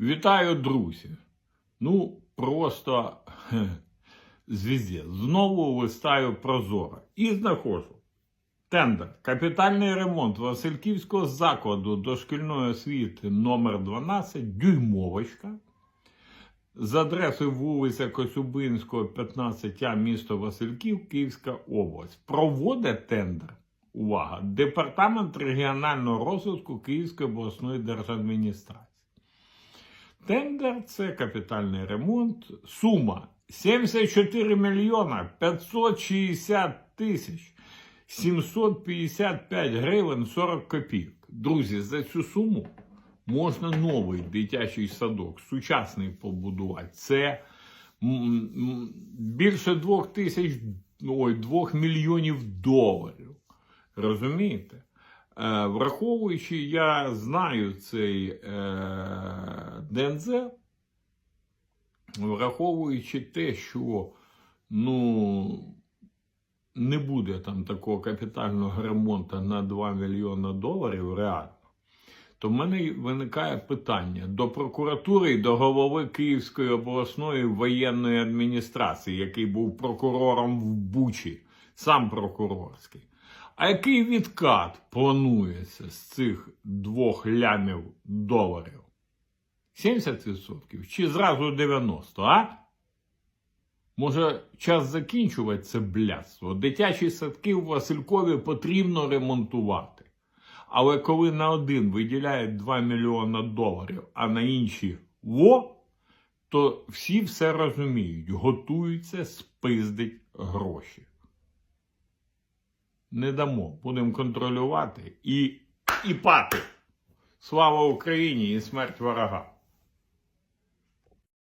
Вітаю, друзі. Ну, просто хе. Знову листаю прозоро. І знаходжу. Тендер. Капітальний ремонт Васильківського закладу дошкільної освіти номер 12 Дюймовочка з адресою вулиця Коцюбинського, 15А, місто Васильків, Київська область. Проводить тендер. Увага! Департамент регіонального розвитку Київської обласної держадміністрації. Тендер це капітальний ремонт. Сума 74 мільйона 560 тисяч 755 гривень 40 копійок. Друзі, за цю суму можна новий дитячий садок, сучасний побудувати. Це більше двох тисяч, ой, двох мільйонів доларів. Розумієте? Е, враховуючи, я знаю цей е, ДНЗ, враховуючи те, що ну, не буде там такого капітального ремонту на 2 мільйони доларів реально, то в мене виникає питання до прокуратури і до голови Київської обласної воєнної адміністрації, який був прокурором в Бучі, сам прокурорський. А який відкат планується з цих двох лямів доларів? 70% чи зразу 90%, а? Може, час закінчувати це блядство? Дитячі садки в Василькові потрібно ремонтувати. Але коли на один виділяють 2 мільйона доларів, а на інші во, то всі все розуміють, готуються спиздить гроші. Не дамо, будемо контролювати і, і пати. Слава Україні і смерть ворога!